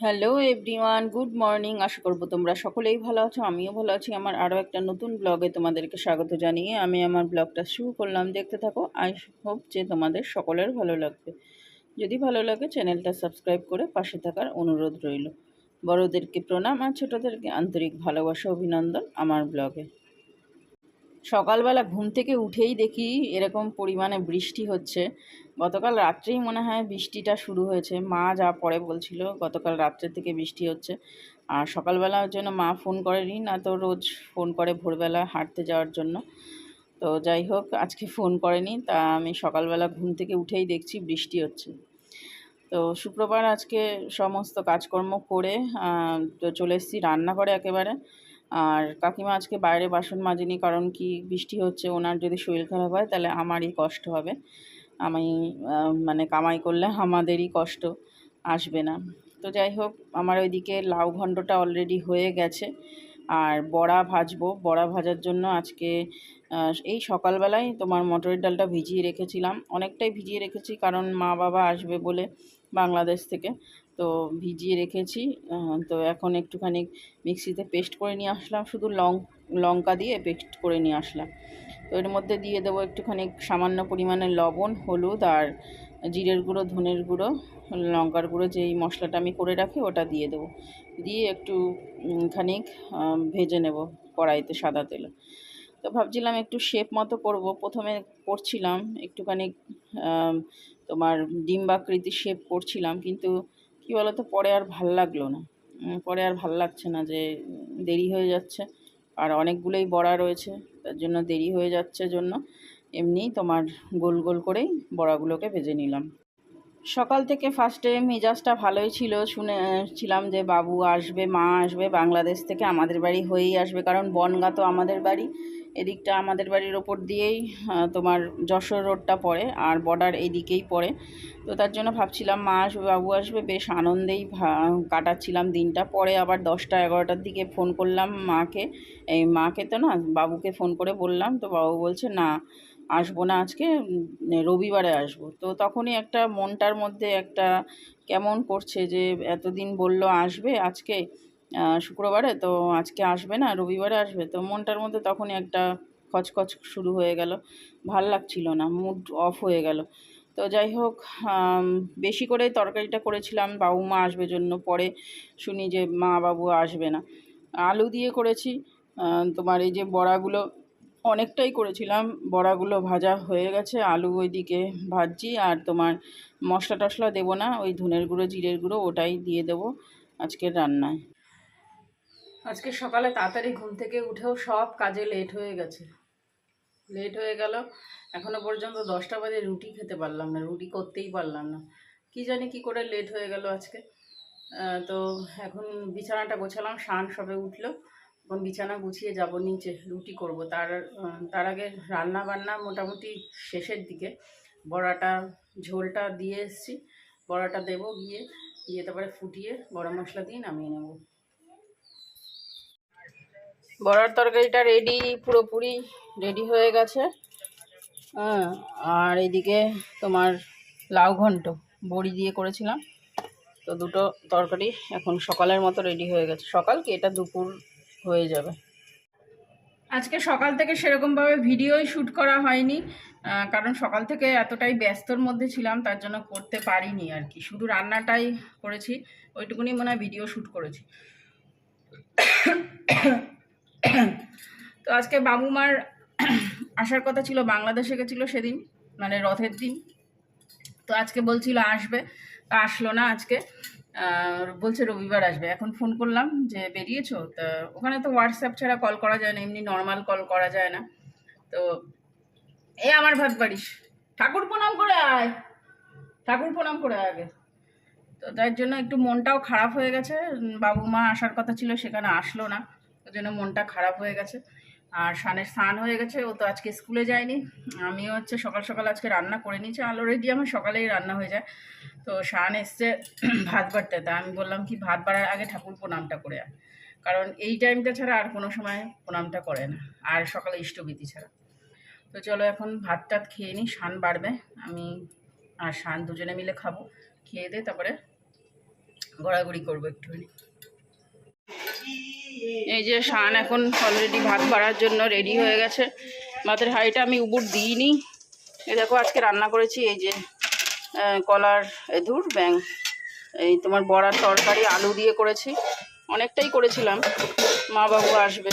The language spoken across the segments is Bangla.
হ্যালো এভরিওয়ান গুড মর্নিং আশা করব তোমরা সকলেই ভালো আছো। আমিও ভালো আছি। আমার আরও একটা নতুন ব্লগে তোমাদেরকে স্বাগত জানিয়ে আমি আমার ব্লগটা শুরু করলাম। দেখতে থাকো। আই হোপ যে তোমাদের সকলের ভালো লাগবে। যদি ভালো লাগে চ্যানেলটা সাবস্ক্রাইব করে পাশে থাকার অনুরোধ রইল। বড়োদেরকে প্রণাম আর ছোটোদেরকে আন্তরিক ভালোবাসা, অভিনন্দন আমার ব্লগে সকালবেলা ঘুম থেকে উঠেই দেখি এরকম পরিমাণে বৃষ্টি হচ্ছে। গতকাল রাত্রেই মনে হয় বৃষ্টিটা শুরু হয়েছে। মা যা পরে বলছিল, গতকাল রাত্রে থেকে বৃষ্টি হচ্ছে। আর সকালবেলার জন্য মা ফোন করেনি, না তো রোজ ফোন করে ভোরবেলা হাঁটতে যাওয়ার জন্য। তো যাই হোক, আজকে ফোন করেনি, তা আমি সকালবেলা ঘুম থেকে উঠেই দেখছি বৃষ্টি হচ্ছে। তো শুক্রবার আজকে সমস্ত কাজকর্ম করে তো চলে এসেছি রান্নাঘরে একেবারে। আর কাকিমা আজকে বাইরে বাসন মাজেনি, কারণ কি বৃষ্টি হচ্ছে, ওনার যদি শরীর খারাপ হয় তাহলে আমারই কষ্ট হবে। আমি মানে কামাই করলে আমাদেরই কষ্ট আসবে না। তো যাই হোক, আমার ওইদিকে লাউ ঘণ্টটা অলরেডি হয়ে গেছে। আর বড়া ভাজবো, বড়া ভাজার জন্য আজকে এই সকালবেলায় তোমার মটরের ডালটা ভিজিয়ে রেখেছিলাম। অনেকটাই ভিজিয়ে রেখেছি, কারণ মা বাবা আসবে বলে বাংলাদেশ থেকে। তো ভিজিয়ে রেখেছি। তো এখন একটুখানি মিক্সিতে পেস্ট করে নিয়ে আসলাম। শুধু লং, লঙ্কা দিয়ে পেস্ট করে নিয়ে আসলাম। তো এর মধ্যে দিয়ে দেবো একটুখানি সামান্য পরিমাণে লবণ, হলুদ আর জিরের গুঁড়ো, ধনের গুঁড়ো, লঙ্কার গুঁড়ো, যেই মশলাটা আমি করে রাখি ওটা দিয়ে দেবো। দিয়ে একটু খানিক ভেজে নেব কড়াইতে সাদা তেলে। তো ভাবছিলাম একটু শেপ মতো করব। প্রথমে করছিলাম একটুখানি তোমার ডিম্বাকৃতি শেপ করছিলাম। কিন্তু কী বলতো, পরে আর ভালো লাগল না। পরে আর ভালো লাগছে না যে, দেরি হয়ে যাচ্ছে। আর অনেকগুলোই বড়া রয়েছে, তার জন্য দেরি হয়ে যাচ্ছে জন্য। এমনি তোমার গোল গোল করেই বড়াগুলোকে ভেজে নিলাম। সকাল থেকে ফার্স্টে মেজাজটা ভালোই ছিল শুনেছিলাম যে বাবু আসবে, মা আসবে, বাংলাদেশ থেকে আমাদের বাড়ি হয়েই আসবে, কারণ বনগা তো আমাদের বাড়ি। এদিকটা আমাদের বাড়ির ওপর দিয়েই তোমার যশোর রোডটা পড়ে আর বর্ডার এইদিকেই পড়ে। তো তার জন্য ভাবছিলাম মা আসবে, বাবু আসবে, বেশ আনন্দেই কাটাচ্ছিলাম দিনটা। পরে আবার দশটা, এগারোটার দিকে ফোন করলাম মাকে। এই মাকে তো না, বাবুকে ফোন করে বললাম, তো বাবু বলছে না আসব না, আজকে রবিবারে আসব। তো তখনই একটা মনটার মধ্যে একটা কেমন করছে যে, এতদিন বলল আসবে আজকে শুক্রবারে, তো আজকে আসবে না, রবিবারে আসবে। তো মনটার মধ্যে তখনই একটা খচখচ শুরু হয়ে গেল। ভালো লাগছিল না মুড অফ হয়ে গেল। তো যাই হোক বেশি করে তরকারিটা করেছিলাম বাবু মা আসবে জন্য, পরে শুনি যে মা বাবু আসবে না। আলু দিয়ে করেছি তোমার এই যে বড়াগুলো অনেকটাই করেছিলাম। বড়াগুলো ভাজা হয়ে গেছে, আলু ওইদিকে ভাজছি, আর তোমার মশলা টশলা দেবো না, ওই ধনের গুঁড়ো, জিরের গুঁড়ো ওটাই দিয়ে দেবো আজকের রান্নায়। আজকে সকালে তাড়াতাড়ি ঘুম থেকে উঠেও সব কাজে লেট হয়ে গেছে। লেট হয়ে গেল এখনও পর্যন্ত দশটা বাজে, রুটি খেতে পারলাম না, রুটি করতেই পারলাম না। কি জানি কি করে লেট হয়ে গেল আজকে। তো এখন বিছানাটা গোছালাম শান সবে উঠল। এখন বিছানা গুছিয়ে যাব, নিচে রুটি করব। তার তার আগে রান্না বান্না মোটামুটি শেষের দিকে। বড়াটা, ঝোলটা দিয়ে এসছি। বড়াটা দেব গিয়ে, দিয়ে তারপরে ফুটিয়ে গরম মশলা দিয়ে নামিয়ে নেব। বড়ার তরকারিটা রেডি পুরোপুরি রেডি হয়ে গেছে। হ্যাঁ আর এদিকে তোমার লাউ ঘন্ট, বড়ি দিয়ে করেছিলাম। তো দুটো তরকারি এখন সকালের মতো রেডি হয়ে গেছে। সকাল কি? এটা দুপুর হয়ে যাবে। আজকে সকাল থেকে সেরকমভাবে ভিডিওই শ্যুট করা হয়নি কারণ সকাল থেকে এতটাই ব্যস্তর মধ্যে ছিলাম, তার জন্য করতে পারিনি আর কি। শুধু রান্নাটাই করেছি, ওইটুকুনি মনে হয় ভিডিও শ্যুট করেছি। তো আজকে বাবু মার আসার কথা ছিল, বাংলাদেশে গেছিল সেদিন মানে রথের দিন। তো আজকে বলছিল আসবে তা আসলো না আজকে। বলছে রবিবার আসবে। এখন ফোন করলাম যে, বেরিয়েছো? তা ওখানে তো হোয়াটসঅ্যাপ ছাড়া কল করা যায় না, এমনি নর্মাল কল করা যায় না। তো এ আমার ভাত বাড়িস। ঠাকুর প্রণাম করে আয়। ঠাকুর প্রণাম করে আগে। তো তার জন্য একটু মনটাও খারাপ হয়ে গেছে। বাবু মা আসার কথা ছিল, সেখানে আসলো না। ওই জন্য মনটা খারাপ হয়ে গেছে। আর সানের স্নান হয়ে গেছে, ও তো আজকে স্কুলে যায়নি। আমিও হচ্ছে সকাল সকাল আজকে রান্না করে নিয়েছি অলরেডি আমার সকালেই রান্না হয়ে যায়। তো শান এসছে ভাত বাড়তে, তা আমি বললাম কি, ভাত বাড়ার আগে ঠাকুর প্রণামটা করে আয় কারণ এই টাইমটা ছাড়া আর কোনো সময় প্রণামটা করে না, আর সকালে ইষ্টবিধি ছাড়া। তো চলো এখন ভাত টাত খেয়ে নিই শান বাড়বে, আমি আর শান দুজনে মিলে খাব, খেয়ে দিয়ে তারপরে ঘোরাঘুরি করব একটুখানি। এই যে শান এখন অলরেডি ভাত বাড়ার জন্য রেডি হয়ে গেছে। ভাতের হাঁড়িটা আমি উবুর দিইনি। এই দেখো, আজকে রান্না করেছি এই যে কলার এধুর ব্যাং। এই তোমার বড়ার তরকারি, আলু দিয়ে করেছি। অনেকটাই করেছিলাম। মা বাবু আসবে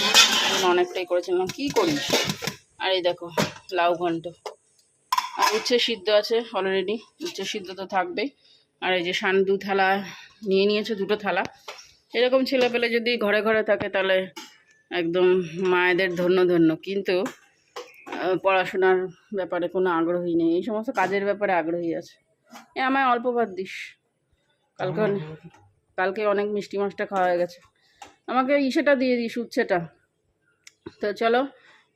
অনেকটাই করেছিলাম। কি করিস? আর এই দেখো, লাউ ঘন্ট। আর উচ্ছে সিদ্ধ আছে অলরেডি উচ্ছে সিদ্ধ তো থাকবেই। আর এই যে শান দু থালা নিয়ে নিয়েছে, দুটো থালা। এরকম ছেলে পেলে যদি ঘরে ঘরে থাকে তাহলে একদম মায়েদের ধন্য ধন্য। কিন্তু পড়াশোনার ব্যাপারে কোনো আগ্রহী নেই। এই সমস্ত কাজের ব্যাপারে আগ্রহী আছে। এ আমায় অল্প ভাত দিস। কালকে কালকে অনেক মিষ্টি মাছটা খাওয়া হয়ে গেছে। আমাকে ইসেটা দিয়ে দিস উচ্ছেটা। তো চলো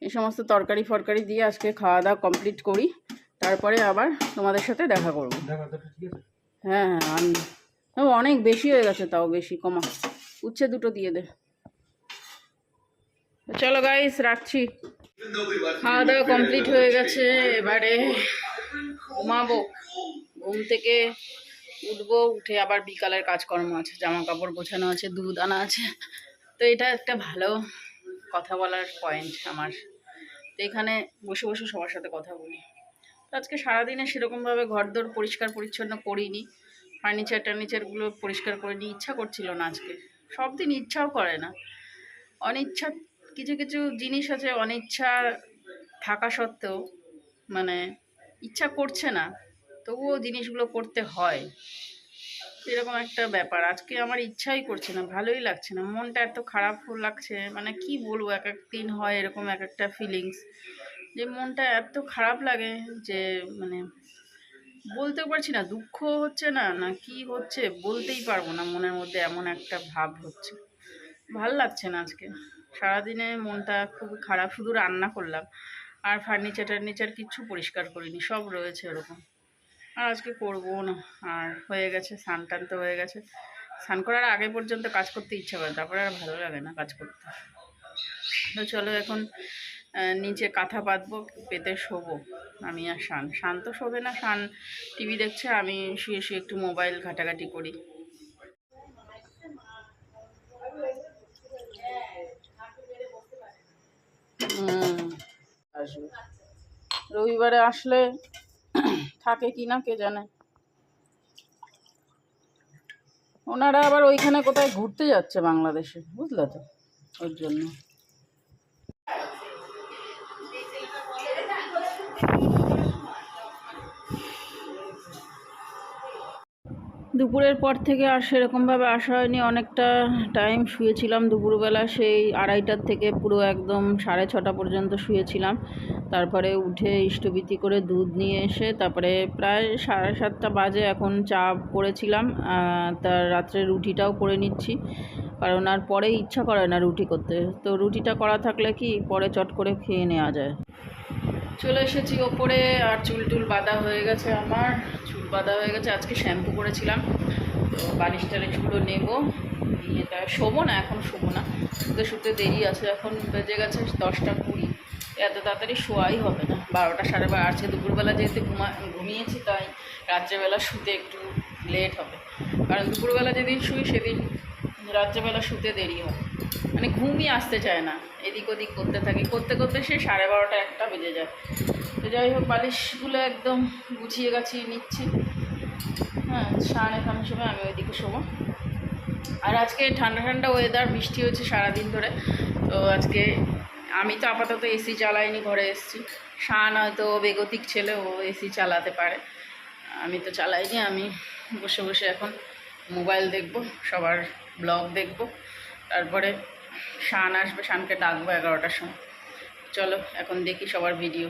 এই সমস্ত তরকারি ফরকারি দিয়ে আজকে খাওয়া দাওয়া কমপ্লিট করি। তারপরে আবার তোমাদের সাথে দেখা করব। হ্যাঁ হ্যাঁ ও, অনেক বেশি হয়ে গেছে তাও বেশি, কমা। উচ্ছে দুটো দিয়ে দে। চলো গাইস রাখছি। খাওয়া দাওয়া কমপ্লিট হয়ে গেছে, এবারে ঘুমাবো। ঘুম থেকে উঠবো, উঠে আবার বিকালের কাজকর্ম আছে জামা কাপড় গোছানো আছে, দুধ আনা আছে। তো এটা একটা ভালো কথা বলার পয়েন্ট আমার। তো এখানে বসে বসে সবার সাথে কথা বলি। তো আজকে সারাদিনে সেরকমভাবে ঘরদোর পরিষ্কার পরিচ্ছন্ন করিনি। ফার্নিচার টার্নিচারগুলো পরিষ্কার করে নিয়ে ইচ্ছা করছিল না আজকে। সব দিন ইচ্ছাও করে না। অনিচ্ছা, কিছু কিছু জিনিস আছে অনিচ্ছা থাকা সত্ত্বেও মানে ইচ্ছা করছে না, তবুও জিনিসগুলো করতে হয়। এরকম একটা ব্যাপার। আজকে আমার ইচ্ছাই করছে না, ভালোই লাগছে না। মনটা এত খারাপ লাগছে মানে কি বলব, এক এক দিন হয় এরকম এক একটা ফিলিংস যে মনটা এত খারাপ লাগে যে মানে বলতেও পারছি না, দুঃখ হচ্ছে না না কি হচ্ছে বলতেই পারব না, মনের মধ্যে এমন একটা ভাব হচ্ছে। ভালো লাগছে না আজকে। সারাদিনে মনটা খুব খারাপ, শুধু রান্না করলাম। আর ফার্নিচার টার্নিচার কিচ্ছু পরিষ্কার করিনি, সব রয়েছে ওরকম। আর আজকে করব না, আর হয়ে গেছে, স্নান টান তো হয়ে গেছে। স্নান করার আগে পর্যন্ত কাজ করতে ইচ্ছা করে, তারপরে আর ভালো লাগে না কাজ করতে। তো চলো এখন নিচে কাঁথা পাতবো পেতে শোবো। আমি আর শান। শান তো শোবে না, শান টিভি দেখছে, আমি শুয়ে শুয়ে একটু মোবাইল ঘাটাঘাটি করি। রবিবারে আসলে থাকে কি না, কে জানে। ওনারা আবার ওইখানে কোথায় ঘুরতে যাচ্ছে বাংলাদেশে, বুঝলে তো ওর জন্য। দুপুরের পর থেকে আর সেরকমভাবে আসা হয়নি। অনেকটা টাইম শুয়েছিলাম দুপুরবেলা, সেই আড়াইটার থেকে পুরো একদম সাড়ে ছটা পর্যন্ত শুয়েছিলাম। তারপরে উঠে ইষ্টবিতি করে দুধ নিয়ে এসে তারপরে প্রায় সাড়ে সাতটা বাজে এখন চা করেছিলাম। তার রাত্রে রুটিটাও করে নিচ্ছি, কারণ আর পরে ইচ্ছা করে না রুটি করতে। তো রুটিটা করা থাকলে কি পরে চট করে খেয়ে নেওয়া যায়। চলে এসেছি ওপরে, আর চুল টুল বাঁধা হয়ে গেছে আমার। চুল বাঁধা হয়ে গেছে, আজকে শ্যাম্পু করেছিলাম। তো বালিশ টালিশগুলো নেব। নিয়ে তা শোবো না, এখন শোবো না। শুতে শুতে দেরি আছে, এখন বেজে গেছে দশটা কুড়ি। এত তাড়াতাড়ি শোয়াই হবে না। বারোটা সাড়ে বারো আজকে দুপুরবেলা যেহেতু ঘুমা, ঘুমিয়েছি, তাই রাত্রেবেলা শুতে একটু লেট হবে। কারণ দুপুরবেলা যেদিন শুই, সেদিন রাত্রেবেলা শুতে দেরি হয়। মানে ঘুমই আসতে চায় না। এদিক ওদিক করতে থাকি। করতে করতে সে সাড়ে বারোটা একটা বেজে যায়। তো যাই হোক, বালিশগুলো একদম গুছিয়ে গাছিয়ে নিচ্ছি। হ্যাঁ সাড়ে এখানে সময় আমি ওইদিকে শোবো। আর আজকে ঠান্ডা ঠান্ডা ওয়েদার বৃষ্টি হয়েছে সারাদিন ধরে। তো আজকে আমি তো আপাতত এসি চালাইনি, ঘরে এসেছি। শান হয়তো বেগতিক ছেলে, ও এসি চালাতে পারে। আমি তো চালাইনি, আমি বসে বসে এখন মোবাইল দেখব, সবার ব্লগ দেখব, তারপরে শান আসবে, শানকে ডাকবো এগারোটার সময়। চলো, এখন দেখি সবার ভিডিও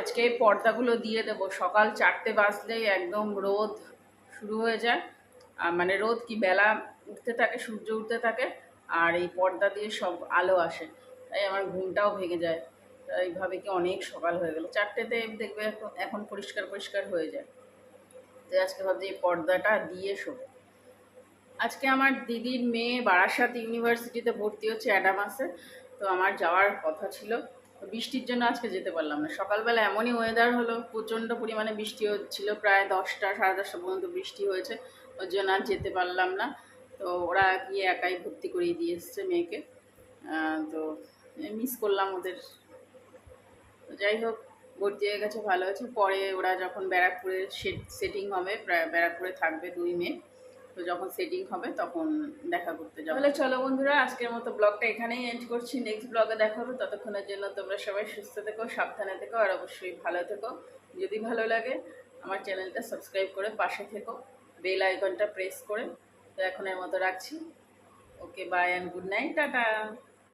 আজকে এই পর্দাগুলো দিয়ে দেব। সকাল চারটে বাজলেই একদম রোদ শুরু হয়ে যায়। মানে রোদ কি, বেলা উঠতে থাকে, সূর্য উঠতে থাকে, আর এই পর্দা দিয়ে সব আলো আসে। তাই আমার ঘুমটাও ভেঙে যায়। তাই ভাবে কি অনেক সকাল হয়ে গেল। চারটেতে দেখবে এখন পরিষ্কার পরিষ্কার হয়ে যায়। তো আজকে ভাবছি এই পর্দাটা দিয়ে শোব। আজকে আমার দিদির মেয়ে বারাসাত ইউনিভার্সিটিতে ভর্তি হচ্ছে অ্যাডামাসে তো আমার যাওয়ার কথা ছিল। তো বৃষ্টির জন্য আজকে যেতে পারলাম না। সকালবেলা এমনই ওয়েদার হলো, প্রচণ্ড পরিমাণে বৃষ্টি হচ্ছিল, প্রায় দশটা, সাড়ে দশটা পর্যন্ত বৃষ্টি হয়েছে। ওর জন্য আর যেতে পারলাম না। তো ওরা গিয়ে একাই ভর্তি করিয়ে দিয়ে এসছে মেয়েকে। তো মিস করলাম ওদের। যাই হোক হয়ে গেছে, ভালো হয়েছে। পরে ওরা যখন ব্যারাকপুরে সেটিং হবে ব্যারাকপুরে থাকবে দুই মেয়ে তো যখন সেটিং হবে তখন দেখা করতে যাব। তাহলে চলো বন্ধুরা, আজকের মতো ব্লগটা এখানেই এন্ড করছি। নেক্সট ব্লগে দেখা হবে ততক্ষণের জন্য তোমরা সবাই সুস্থ থেকো, সাবধানে থেকো, আর অবশ্যই ভালো থেকো। যদি ভালো লাগে, আমার চ্যানেলটা সাবস্ক্রাইব করে পাশে থেকো বেল আইকনটা প্রেস করে। তো এখনের মতো রাখছি। Okay bye and good night tata.